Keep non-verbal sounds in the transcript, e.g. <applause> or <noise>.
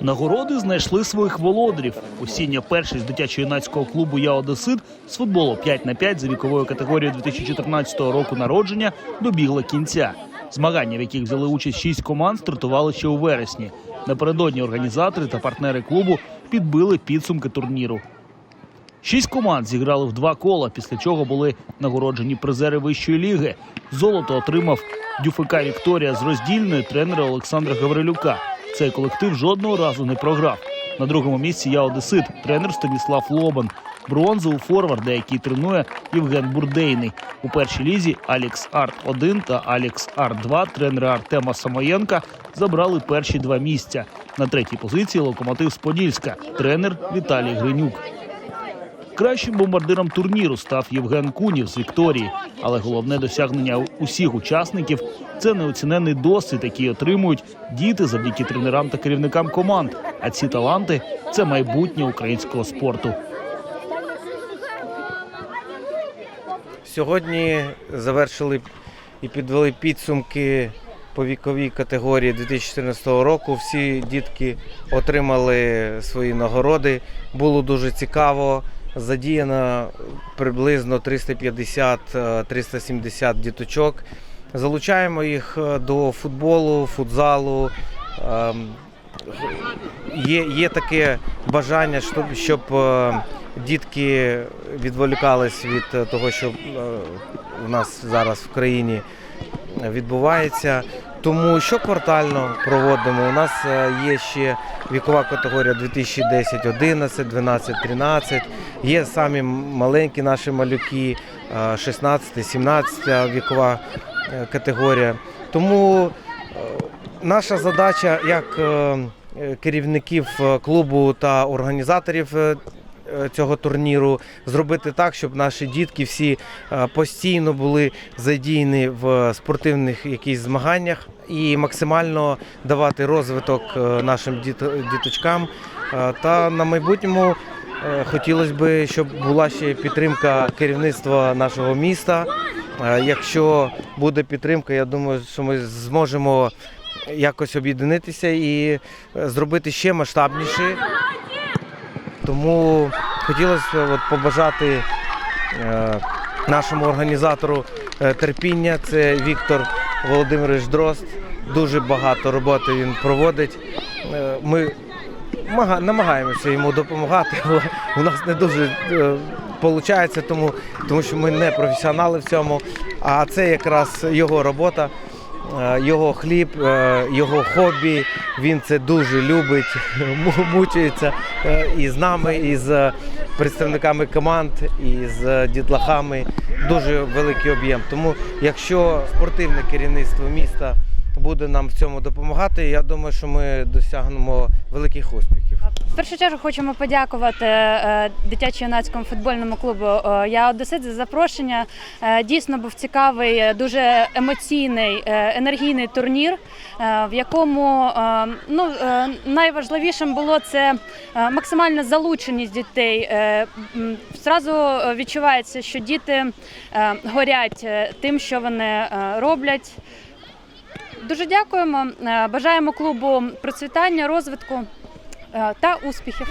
Нагороди знайшли своїх володарів. Осіння першість дитячо-юнацького клубу Я Одесит з футболу 5 на 5 за віковою категорією 2014 року народження добігла кінця. Змагання, в яких взяли участь шість команд, стартували ще у вересні. Напередодні організатори та партнери клубу підбили підсумки турніру. Шість команд зіграли в два кола, після чого були нагороджені призери вищої ліги. Золото отримав ДЮФК Вікторія з роздільної тренера Олександра Гаврилюка. Цей колектив жодного разу не програв. На другому місці я Одесит, тренер Станіслав Лобан. Бронзу у форварда, який тренує Євген Бурдейний. У першій лізі Алікс Арт 1 та Алікс Арт 2 тренера Артема Самоєнка забрали перші два місця. На третій позиції локомотив з Подільська, тренер Віталій Гринюк. Кращим бомбардиром турніру став Євген Кунів з Вікторії. Але головне досягнення усіх учасників це неоцінений досвід, який отримують діти завдяки тренерам та керівникам команд. А ці таланти це майбутнє українського спорту. Сьогодні завершили і підвели підсумки по віковій категорії 2014 року. Всі дітки отримали свої нагороди. Було дуже цікаво. Задіяно приблизно 350-370 діточок. Залучаємо їх е, до футболу, футзалу. Ем, Є, є таке бажання, щоб, щоб е, дітки відволікались від е, того, що е, у нас зараз в країні відбувається. Тому щоквартально проводимо. У нас е, є ще вікова категорія 2010, 11, 12, 13. Є самі маленькі наші малюки, е, 16, 17 вікова е, категорія. Тому е, наша задача як е, керівників е, клубу та організаторів е, е, цього турніру зробити так, щоб наші дітки всі е, постійно були задіяні в спортивних якісь змаганнях і максимально давати розвиток е, нашим діт- діточкам. Е, Та на майбутньому е, хотілося б, щоб була ще підтримка керівництва нашого міста. Е, Якщо буде підтримка, я думаю, що ми зможемо якось об'єднатися і е, зробити ще масштабніше. Тому хотілося от побажати е, нашому організатору е, терпіння. Це Віктор Володимирович Дрозд. Дуже багато роботи він проводить. Е, Ми намагаємося йому допомагати, <laughs> але у нас не дуже виходить, тому, тому що ми не професіонали в цьому. А це якраз його робота. Е, Його хліб, е, його хобі, він це дуже любить, <laughs> му- мучається е, і з нами, і з представниками команд, і з дітлахами. Дуже великий об'єм. Тому, якщо спортивне керівництво міста буде нам в цьому допомагати, я думаю, що ми досягнемо великих успіхів. В першу чергу хочемо подякувати е, дитячо-юнацькому футбольному клубу е, Я Одесит за запрошення. Е, Дійсно був цікавий, дуже емоційний, енергійний турнір, в якому ну, найважливішим було це максимальна залученість дітей. Зразу відчувається, що діти горять тим, що вони роблять. Дуже дякуємо. Бажаємо клубу процвітання, розвитку та успіхів.